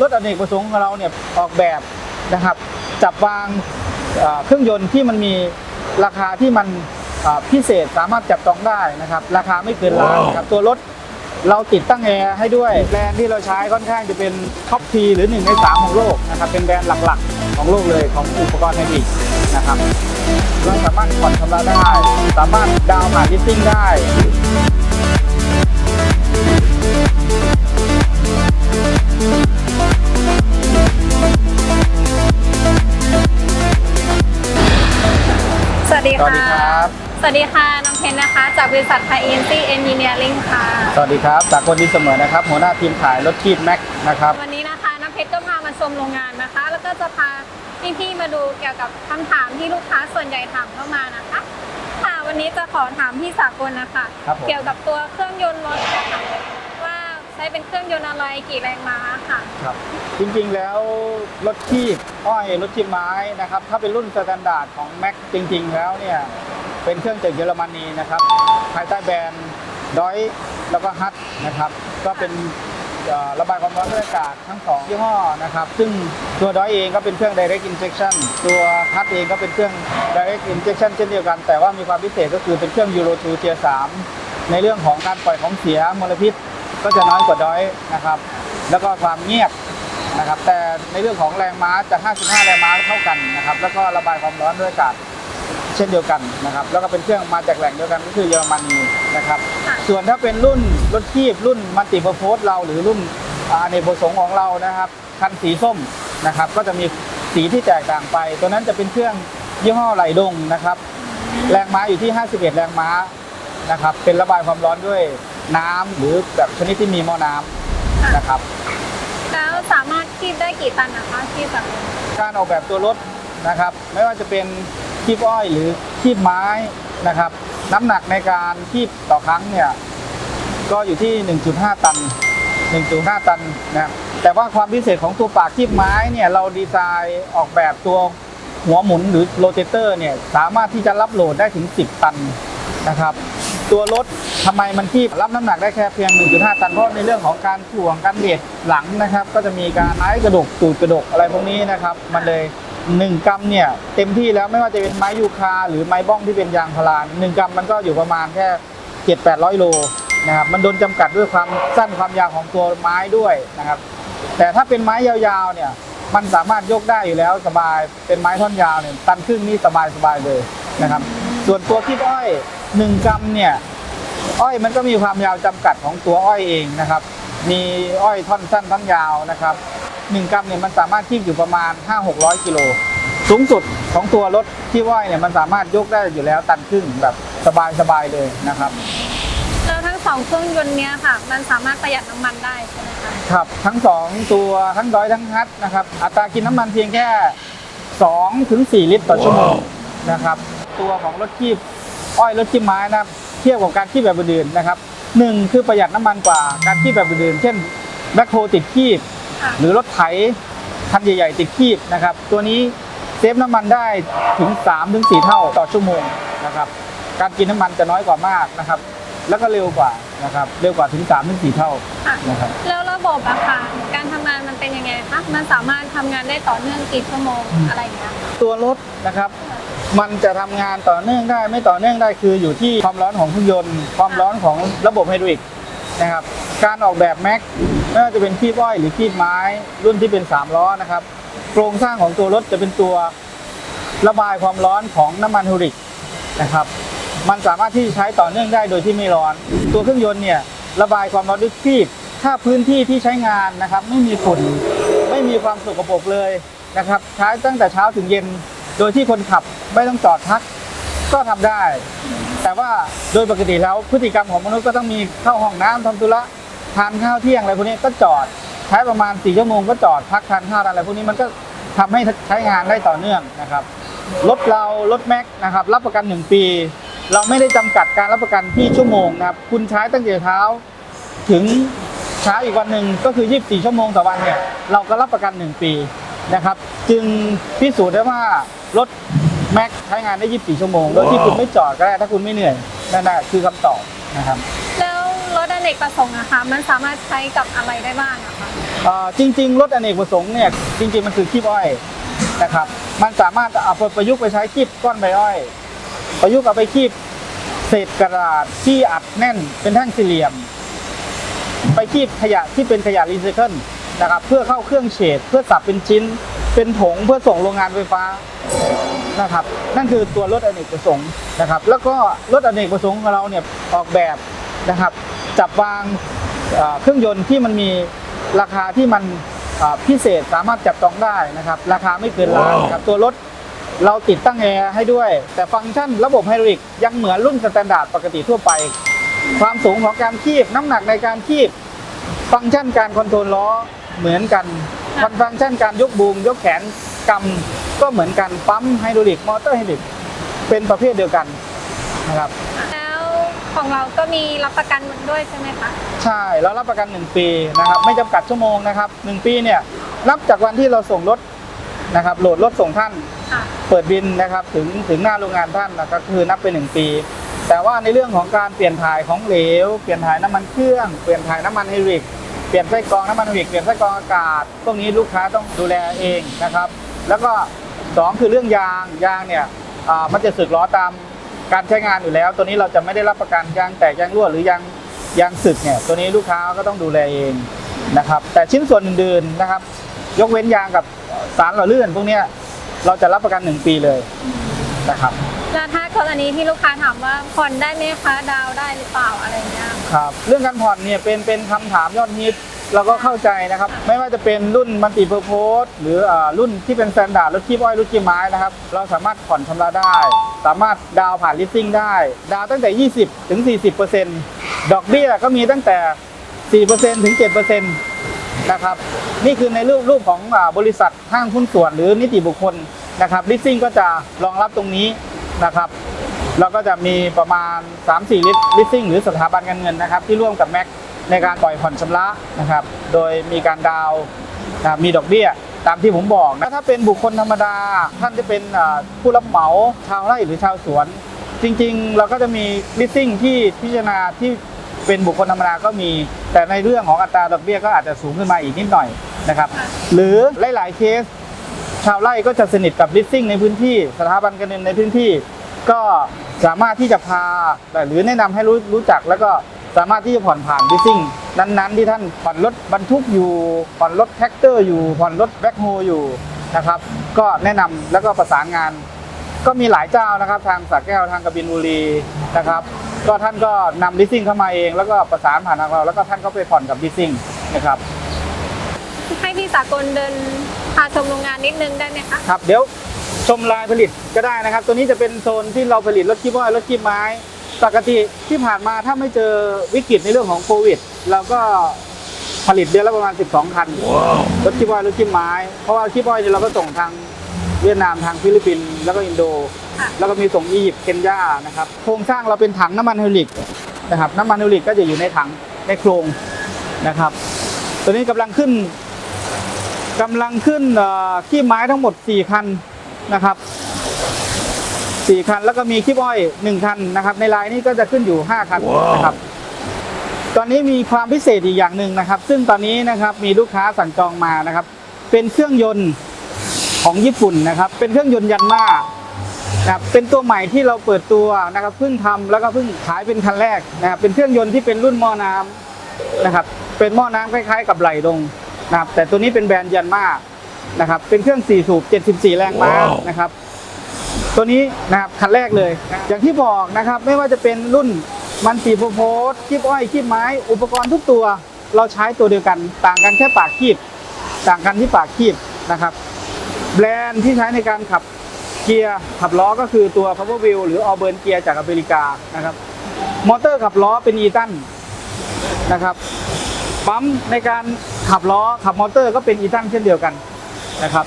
รถอเนกประสงค์ของเราเนี่ยออกแบบนะครับ จับวางเอ่อเครื่องยนต์ที่มันมีราคาที่มันเอ่อพิเศษสามารถจับต้องได้นะครับ ราคาไม่เกินล้านนะครับตัวรถเราติดตั้งแอร์ให้ด้วยแบรนด์ที่เราใช้ค่อนข้างจะเป็นท็อปทีหรือ1ใน3ของโลกนะครับเป็นแบรนด์หลักๆ ของโลกเลยของอุปกรณ์ไฮดรอลิกนะครับเราสามารถผ่อนชำระได้ สามารถดาวน์ผ่านลิสติ้งได้ สวัสดีค่ะน้องเพนนะคะ จากบริษัทไทยเอ็นซีเอนจิเนียริงค่ะ สวัสดีครับจากคนดีเสมอนะครับ หัวหน้าทีมขายรถคีบแม็กนะครับ วันนี้นะคะน้ำเพชรก็พามาชมโรงงานนะคะ แล้วก็จะพาพี่ๆมาดูเกี่ยวกับคำถามที่ลูกค้าส่วนใหญ่ถามเข้ามานะคะ ค่ะวันนี้จะขอถามพี่สากลนะคะครับผมเกี่ยวกับตัวเครื่องยนต์รถนะคะว่าใช้เป็นเครื่องยนต์อะไรกี่แรงม้าค่ะครับจริงๆแล้วรถคีบอ้อยรถคีบไม้นะครับถ้าเป็นรุ่นสแตนดาร์ดของแม็กจริง ๆ แล้วเนี่ย เป็นเครื่องจากเยอรมนีนะครับ ภายใต้แบรนด์ดอยแล้วก็ฮัทนะครับ ก็เป็นระบายความร้อนด้วยอากาศทั้งสองยี่ห้อนะครับ ซึ่งตัวดอยเองก็เป็นเครื่อง direct injection ตัวฮัทเองก็เป็นเครื่อง direct injection เช่นเดียวกัน แต่ว่ามีความพิเศษก็คือเป็นเครื่อง Euro 2 Tier 3ในเรื่องของการปล่อยของเสียมลพิษ ก็จะน้อยกว่าดอยนะครับ แล้วก็ความเงียบนะครับ แต่ในเรื่องของแรงม้าจะ 55 แรงม้าเท่ากันนะครับ แล้วก็ระบายความร้อนด้วยอากาศ เช่นเดียวกันนะครับ แล้วก็เป็นเครื่องมาจากแหล่งเดียวกันก็คือเยอรมนีนะครับค่ะส่วนถ้าเป็นรุ่นรถคีบรุ่นมัลติเพอร์โพสเราหรือรุ่นอาเนกประสงค์ของเรานะครับคันสีส้มนะครับก็จะมีสีที่แตกต่างไป ตัวนั้นจะเป็นเครื่องยี่ห้อไหลดงนะครับ แรงม้าอยู่ที่ 51 แรงม้านะครับ เป็นระบายความร้อนด้วยน้ำหรือแบบชนิดที่มีหม้อน้ำนะครับ แล้วสามารถคีบได้กี่ตันนะคะคีบสากลการออกแบบตัวรถ นะครับ ไม่ว่าจะเป็นคีบอ้อยหรือคีบไม้นะครับ น้ำหนักในการคีบต่อครั้งเนี่ยก็อยู่ที่ 1.5 ตัน 1.5 ตันนะครับแต่ว่าความพิเศษของตัวปากคีบไม้เนี่ยเราดีไซน์ออกแบบตัวหัวหมุนหรือโรเตเตอร์เนี่ยสามารถที่จะรับโหลดได้ถึง 10 ตันนะครับ ตัวรถทำไมมันที่รับน้ำหนักได้แค่เพียง 1.5 ตันเพราะในเรื่องของการถ่วงการเบียดหลังนะครับ ก็จะมีการไม้กระดกตูดกระดกอะไรพวกนี้นะครับ มันเลย 1 กรัมเนี่ยเต็มที่แล้วไม่ว่าจะเป็นไม้ยูคา หรือไม้บ้องที่เป็นยางพาราหนึ่งกรัมมันก็อยู่ประมาณแค่7 8 0 0โลนะครับมันโดนจำกัดด้วยความสั้นความยาวของตัวไม้ด้วยนะครับ แต่ถ้าเป็นไม้ยาวๆเนี่ยมันสามารถยกได้อยู่แล้วสบายเป็นไม้ท่อนยาวเนี่ยตันครึ่งนี่สบายสบายๆเลยนะครับ ส่วนตัวคีบอ้อย 1 กรัมเนี่ยอ้อยมันก็มีความยาวจำกัดของตัวอ้อยเองนะครับ มีอ้อยท่อนสั้นท่อนยาวนะครับ หนึ่งกรัมเนี่ยมันสามารถคีบอยู่ประมาณ 5-600กิโลสูงสุดของตัวรถที่อ้อยเนี่ยมันสามารถยกได้อยู่แล้วตันครึ่งแบบสบายๆเลยนะครับ แล้วทั้งสองเครื่องยนต์เนี้ยค่ะ มันสามารถประหยัดน้ำมันได้ใช่ไหมคะครับ ทั้งสองตัวทั้งดอยทั้งฮัทนะครับ อัตรากินน้ำมันเพียงแค่2ถึง4ลิตรต่อชั่วโมงนะครับ ตัวของรถคีบอ้อยรถคีบไม้นะครับเทียบกับการคีบแบบอื่นๆนะครับหนึ่งคือประหยัดน้ำมันกว่าการคีบแบบอื่นๆเช่นแบ็คโฮติดคีบค่ะ หรือรถไถคันใหญ่ๆติดคีบนะครับ ตัวนี้เซฟน้ำมันได้ถึง3ถึง4เท่าต่อชั่วโมงนะครับการกินน้ำมันจะน้อยกว่ามากนะครับ แล้วก็เร็วกว่านะครับ เร็วกว่าถึง3ถึง4เท่าค่ะนะครับแล้วระบบอะค่ะการทำงานมันเป็นยังไงคะมันสามารถทำงานได้ต่อเนื่องกี่ชั่วโมงอืมอะไรอย่างเงี้ยค่ะตัวรถนะครับมันจะทำงานต่อเนื่องได้ไม่ต่อเนื่องได้คืออยู่ที่ความร้อนของเครื่องยนต์ ความร้อนของระบบไฮดรอลิกนะครับการออกแบบแม็ก ไม่ว่าจะเป็นคีบอ้อยหรือคีบไม้รุ่นที่เป็น 3 ล้อนะครับ โครงสร้างของตัวรถจะเป็นตัวระบายความร้อนของน้ำมันฮดรอลิกนะครับ มันสามารถที่จะใช้ต่อเนื่องได้โดยที่ไม่ร้อน ตัวเครื่องยนต์เนี่ยระบายความร้อนด้วยคีบ ถ้าพื้นที่ที่ใช้งานนะครับ ไม่มีฝุ่นไม่มีความสกปรกเลยนะครับใช้ตั้งแต่เช้าถึงเย็น โดยที่คนขับไม่ต้องจอดพักก็ทำได้ แต่ว่าโดยปกติแล้วพฤติกรรมของมนุษย์ก็ต้องมีเข้าห้องน้ำทำธุระ ทานข้าวเที่ยงอะไรพวกนี้ก็จอดใช้ประมาณ4ชั่วโมงก็จอดพักทานข้าวอะไรพวกนี้มันก็ทำให้ใช้งานได้ต่อเนื่องนะครับรถเรารถแม็กนะครับรับประกัน 1 ปี เราไม่ได้จำกัดการรับประกันที่ชั่วโมงนะครับคุณใช้ตั้งแต่เช้า ถึงเช้าอีกวันหนึ่งก็คือ 24 ชั่วโมงต่อวันเนี่ยเราก็รับประกัน 1 ปีนะครับ จึงพิสูจน์ได้ว่ารถแม็กใช้งานได้ 24 ชั่วโมงโดยที่คุณไม่จอดก็ได้ถ้าคุณไม่เหนื่อยนั่นแหละคือคำตอบนะครับ นกประสงค์อะคะมันสามารถใช้กับอะไรได้บ้างอะคะเอ่อจริง ๆ รถอเนกประสงค์เนี่ยจริง ๆ มันคือคีบอ้อยนะครับ มันสามารถเอาไปประยุกต์ไปใช้คีบก้อนใบอ้อย ประยุกต์เอาไปคีบเศษกระดาษที่อัดแน่นเป็นแท่งสี่เหลี่ยม ไปคีบขยะที่เป็นขยะรีไซเคิลนะครับ เพื่อเข้าเครื่องเฉดเพื่อสับเป็นชิ้น เป็นผงเพื่อส่งโรงงานไฟฟ้านะครับ นั่นคือตัวรถอเนกประสงค์นะครับ แล้วก็รถอเนกประสงค์ของเราเนี่ยออกแบบนะครับ จับวางเอ่อเครื่องยนต์ที่มันมีราคาที่มันเอ่อพิเศษสามารถจับต้องได้นะครับ ราคาไม่เกินล้านนะครับตัวรถเราติดตั้งแอร์ให้ด้วย แต่ฟังก์ชันระบบไฮดรอลิกยังเหมือนรุ่นสแตนดาร์ดปกติทั่วไป ความสูงของการคีบน้ำหนักในการคีบ ฟังก์ชันการคอนโทรลล้อเหมือนกันฟังก์ชันการยกบูมยกแขนกำก็เหมือนกันปั๊มไฮดรอลิกมอเตอร์ไฮดรอลิกเป็นประเภทเดียวกันนะครับแล้ว ของเราก็มีรับประกันด้วยใช่ไหมคะ ใช่แล้วรับประกัน 1 ปีนะครับไม่จำกัดชั่วโมงนะครับ1ปีเนี่ยนับจากวันที่เราส่งรถนะครับโหลดรถส่งท่าน ค่ะ เปิดบินนะครับถึงถึงหน้าโรงงานท่านนะก็คือนับเป็นหนึ่งปี แต่ว่าในเรื่องของการเปลี่ยนถ่ายของเหลว เปลี่ยนถ่ายน้ำมันเครื่อง เปลี่ยนถ่ายน้ำมันไฮดรอลิกเปลี่ยนไส้กรองน้ำมันไฮดรอลิกเปลี่ยนไส้กรองอากาศพวกนี้ลูกค้าต้องดูแลเองนะครับ แล้วก็สองคือเรื่องยางยางเนี่ยอ่ามันจะสึกล้อตาม การใช้งานอยู่แล้ว ตัวนี้เราจะไม่ได้รับประกันยางแตกยางรั่วหรือยางยางสึกเนี่ยตัวนี้ลูกค้าก็ต้องดูแลเองนะครับ แต่ชิ้นส่วนอื่นๆนะครับ ยกเว้นยางกับสารหล่อลื่นพวกเนี้ยเราจะรับประกันหนึ่งปีเลยนะครับแล้วถ้ากรณีที่ลูกค้าถามว่าผ่อนได้ไหมคะดาวน์ได้หรือเปล่าอะไรเงี้ยครับ เรื่องการผ่อนเนี่ยเป็นเป็นคำถามยอดฮิต เราก็เข้าใจนะครับ ไม่ว่าจะเป็นรุ่นมัลติเพอร์โพสหรือรุ่นที่เป็นสแตนดาร์ดรถคีบอ้อยรถคีบไม้นะครับ เราสามารถผ่อนชำระได้ สามารถดาวผ่านลิสซิ่งได้ ดาวตั้งแต่ 20 ถึง 40ดอกเบี้ยก็มีตั้งแต่ 4%ถึง 7%นะครับ นี่คือในรูปรูปของอบริษัทห้างหุ้นส่วนหรือนิติบุคคลนะครับลิสซิ่งก็จะรองรับตรงนี้นะครับเราก็จะมีประมาณ 3-4 ลิตลิสซิ่งหรือสถาบันการเงินนะครับ ที่ร่วมกับแม็ก ในการปล่อยผ่อนชำระนะครับ โดยมีการดาวนะมีดอกเบี้ย ตามที่ผมบอกนะถ้าเป็นบุคคลธรรมดา ท่านจะเป็นผู้รับเหมาชาวไร่หรือชาวสวน จริงๆ เราก็จะมีลิสซิ่งที่พิจารณาที่เป็นบุคคลธรรมดาก็มี แต่ในเรื่องของอัตราดอกเบี้ยก็อาจจะสูงขึ้นมาอีกนิดหน่อยนะครับหรือหลายๆเคส ชาวไร่ก็จะสนิทกับลิสซิ่งในพื้นที่สถาบันการเงินในพื้นที่ ก็สามารถที่จะพาหรือแนะนำให้รู้รู้จักแล้วก็ สามารถที่จะผ่อนผ่านลิสซิ่งนั้นๆ ที่ท่านผ่อนรถบรรทุกอยู่ ผ่อนรถแท็กเตอร์อยู่ ผ่อนรถแบ็คโฮอยู่นะครับ ก็แนะนำแล้วก็ประสานงาน ก็มีหลายเจ้านะครับ ทางสระแก้วทางกบินบุรีนะครับ ก็ท่านก็นำลิสซิ่งเข้ามาเอง แล้วก็ประสานผ่านทางเรา แล้วก็ท่านก็ไปผ่อนกับลิสซิ่งนะครับให้พี่สากลเดินพาชมโรงงานนิดนึงได้ไหมคะครับเดี๋ยวชมลายผลิตก็ได้นะครับ ตัวนี้จะเป็นโซนที่เราผลิตรถคีบอ้อยรถคีบไม้ ปกติที่ผ่านมาถ้าไม่เจอวิกฤตในเรื่องของโควิดเราก็ผลิตเดือนละประมาณ 12 คันรถคีบอ้อยรถคีบไม้ เพราะว่าคีบอ้อยเนี่ยเราก็ส่งทางเวียดนามทางฟิลิปปินส์แล้วก็อินโดค่ะแล้วก็มีส่งอียิปต์เคนยานะครับโครงสร้างเราเป็นถังน้ำมันไฮดรอลิกนะครับน้ำมันไฮดรอลิกก็จะอยู่ในถังในโครงนะครับ ตัวนี้กำลังขึ้นกำลังขึ้นเอ่อขี้ไม้ทั้งหมด 4 คันนะครับ 4คัน แล้วก็มีขี้อ้อย1คันนะครับ ในลายนี้ก็จะขึ้นอยู่ 5 คันนะครับ ตอนนี้มีความพิเศษอีกอย่างหนึ่งนะครับ ซึ่งตอนนี้นะครับมีลูกค้าสั่งจองมานะครับ เป็นเครื่องยนต์ของญี่ปุ่นนะครับ เป็นเครื่องยนต์ยันมานะครับเป็นตัวใหม่ที่เราเปิดตัวนะครับเพิ่งทำแล้วก็เพิ่งขายเป็นคันแรกนะครับเป็นเครื่องยนต์ที่เป็นรุ่นหม้อน้ำนะครับ เป็นหม้อน้ำคล้ายๆ กับไหลดงนะครับ แต่ตัวนี้เป็นแบรนด์ยันมานะครับ เป็นเครื่อง4สูบ74 แรงม้านะครับ ตัวนี้นะครับคันแรกเลย อย่างที่บอกนะครับไม่ว่าจะเป็นรุ่นมันตีโพโพสคีบอ้อยคีบไม้ อุปกรณ์ทุกตัว เราใช้ตัวเดียวกันต่างกันแค่ปากคีบ ต่างกันที่ปากคีบนะครับ แบรนด์ที่ใช้ในการขับเกียร์ขับล้อก็คือตัว Power Wheel หรือ a u b u r n เกียร์จากอเมริกานะครับมอเตอร์ขับล้อเป็นอีตันนะครับปั๊มในการขับล้อขับมอเตอร์ก็เป็นอีตันเช่นเดียวกันนะครับ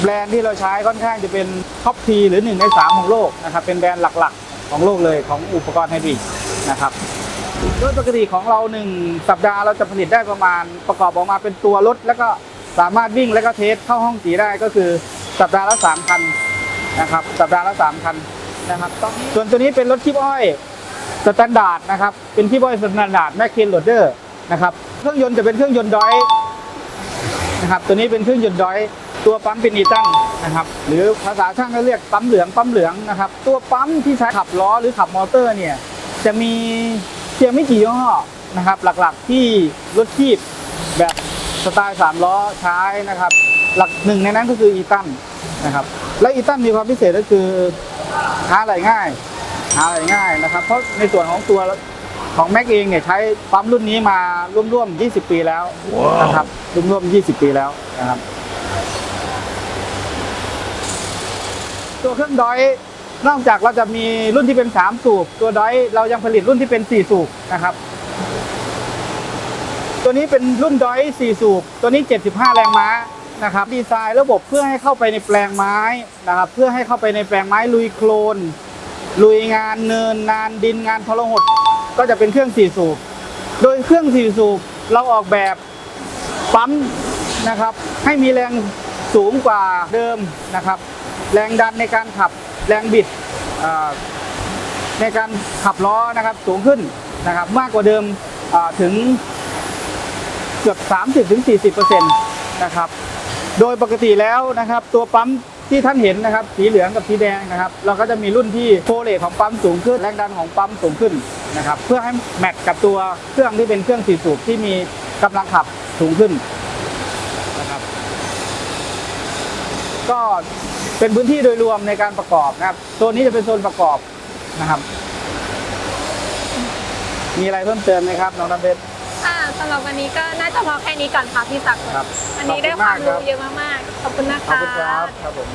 แบรนด์ที่เราใช้ค่อนข้างจะเป็นท็อปทีหรือ1ใน3ของโลกนะครับเป็นแบรนด์หลักๆ ของโลกเลยของอุปกรณ์ไฮดริกนะครับโดยปกติของเรา1สัปดาห์เราจะผลิตได้ประมาณประกอบออกมาเป็นตัวรถ แล้วก็สามารถวิ่งแล้วก็เทสเข้าห้องสีได้ก็คือสัปดาห์ละ3คันนะครับสัปดาห์ละ3คันนะครับส่วนตัวนี้เป็นรถคีบอ้อยสแตนดาร์ดนะครับเป็นคีบอ้อยสแตนดาร์ดแมคเคนโรเดอร์นะครับเครื่องยนต์จะเป็นเครื่องยนต์ดอยนะครับตัวนี้เป็นเครื่องยนต์ดอย ตัวปั๊มเป็นอีตันนะครับหรือภาษาช่างก็เรียกปั๊มเหลืองปั๊มเหลืองนะครับตัวปั๊มที่ใช้ขับล้อหรือขับมอเตอร์เนี่ยจะมีเพียงไม่กี่ยี่ห้อนะครับหลักๆที่รถคีบแบบสไตล์สามล้อใช้นะครับหลักหนึ่งในนั้นก็คืออีตันนะครับและอีตันมีความพิเศษก็คือหาอะไรง่ายหาอะไรง่ายนะครับ เพราะในส่วนของตัวของแม็กเองเนี่ยใช้ปั๊มรุ่นนี้มาร่วมๆ 20 ปีแล้วนะครับร่วมๆ 20 ปีแล้วนะครับ ตัวเครื่องดอยนอกจากเราจะมีรุ่นที่เป็น 3 สูบ ตัวดอยเรายังผลิตรุ่นที่เป็น 4 สูบนะครับ ตัวนี้เป็นรุ่นดอย4 สูบ ตัวนี้ 75 แรงม้านะครับ ดีไซน์ระบบเพื่อให้เข้าไปในแปลงไม้นะครับ เพื่อให้เข้าไปในแปลงไม้ลุยโคลน ลุยงานเนินงานดินงานทรหด ก็จะเป็นเครื่อง 4 สูบ โดยเครื่อง 4 สูบเราออกแบบปั๊มนะครับ ให้มีแรงสูงกว่าเดิมนะครับ แรงดันในการขับแรงบิดในการขับล้อนะครับสูงขึ้นนะครับมากกว่าเดิมอ่าถึงเกือบ 30-40%นะครับโดยปกติแล้วนะครับ ตัวปั๊มที่ท่านเห็นนะครับ สีเหลืองกับสีแดงนะครับ เราก็จะมีรุ่นที่โฟเลตของปั๊มสูงขึ้นแรงดันของปั๊มสูงขึ้นนะครับ เพื่อให้แมทกับตัวเครื่องที่เป็นเครื่องสี่สูบที่มีกำลังขับสูงขึ้นนะครับ ก็ เป็นพื้นที่โดยรวมในการประกอบนะครับโซนนี้จะเป็นโซนประกอบนะครับ มีอะไรเพิ่มเติมไหมครับน้องน้ำเพชร ค่ะสำหรับวันนี้ก็น่าจะพอแค่นี้ก่อนค่ะพี่ศักดิ์ครับวันนี้ได้ความรู้เยอะมากๆขอบคุณนะขอบคะ คุณครับ ครับผม